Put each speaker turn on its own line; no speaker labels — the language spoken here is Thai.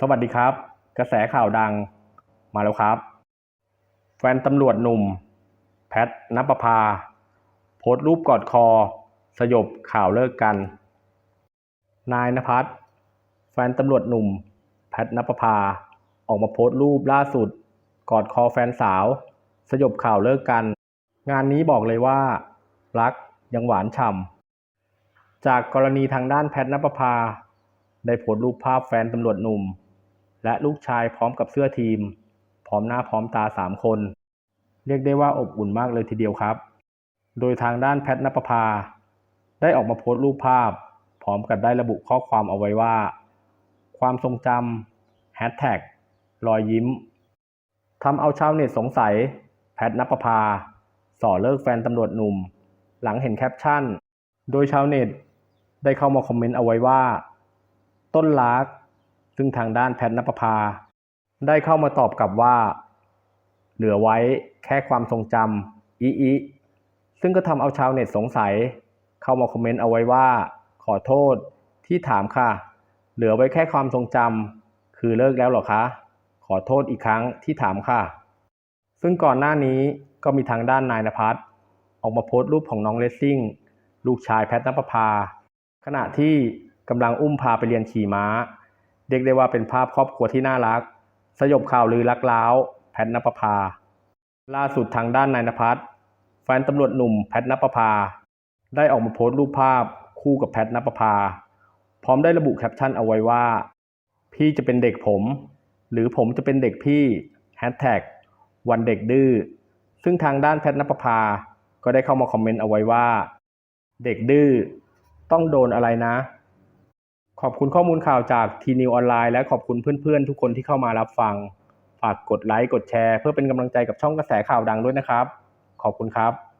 สวัสดีครับ กระแสข่าวดังมาแล้วครับ แฟนตำรวจหนุ่ม แพทนปภา โพสต์รูปกอดคอ สยบข่าวเลิกกัน นายนภัสแฟนตำรวจหนุ่ม แพทนปภา ออกมาโพสต์รูปล่าสุด กอดคอแฟนสาว สยบข่าวเลิกกัน งานนี้บอกเลยว่า รักยังหวานฉ่ำจากกรณีทางด้านแพทนปภา ได้โพสต์รูปภาพแฟนตำรวจหนุ่ม และลูกชายพร้อมกับเสื้อทีม พร้อมหน้าพร้อมตาสามคน เรียกได้ว่าอบอุ่นมากเลยทีเดียวครับ โดยทางด้านแพทนปภา ได้ออกมาโพสต์รูปภาพ พร้อมกับได้ระบุข้อความเอาไว้ว่า ความทรงจำแฮชแท็กรอยยิ้มทำเอาชาวเน็ตสงสัย แพทนปภาส่อเลิกแฟนตำรวจหนุ่ม หลังเห็นแคปชั่น โดยชาวเน็ตได้เข้ามาคอมเมนต์เอาไว้ว่า ต้นรัก ซึ่งทางด้านแพทนปภา ได้เข้ามาตอบกลับว่า เหลือไว้แค่ความทรงจำอีอีซึ่งก็ทำเอาชาวเน็ตสงสัย เข้ามาคอมเมนต์เอาไว้ว่า ขอโทษที่ถามค่ะ เหลือไว้แค่ความทรงจำคือเลิกแล้วหรอคะ ขอโทษอีกครั้งที่ถามค่ะ ซึ่งก่อนหน้านี้ก็มีทางด้านนายนภัสออกมาโพสต์รูปของน้องเลสซิ่งลูกชายแพทนปภา ขณะที่กำลังอุ้มพาไปเรียนขี่ม้า เรียกได้ว่าเป็นภาพครอบครัวที่น่ารัก สยบข่าวลือลักล้าว แพทนปภา ล่าสุดทางด้านนายนภัสแฟนตำรวจหนุ่มแพทนปภา ได้ออกมาโพสต์รูปภาพคู่กับแพทนปภา พร้อมได้ระบุแคปชั่นเอาไว้ว่า พี่จะเป็นเด็กผม หรือผมจะเป็นเด็กพี่แฮชแท็กวันเด็กดื้อซึ่งทางด้านแพทนปภา ก็ได้เข้ามาคอมเมนต์เอาไว้ว่า เด็กดื้อต้องโดนอะไรนะ ขอบคุณข้อมูลข่าวจากทีนิวออนไลน์และขอบคุณเพื่อนๆ ทุกคนที่เข้ามารับฟัง ฝากกดไลค์กดแชร์ เพื่อเป็นกำลังใจกับช่องกระแสข่าวดังด้วยนะครับ ขอบคุณครับ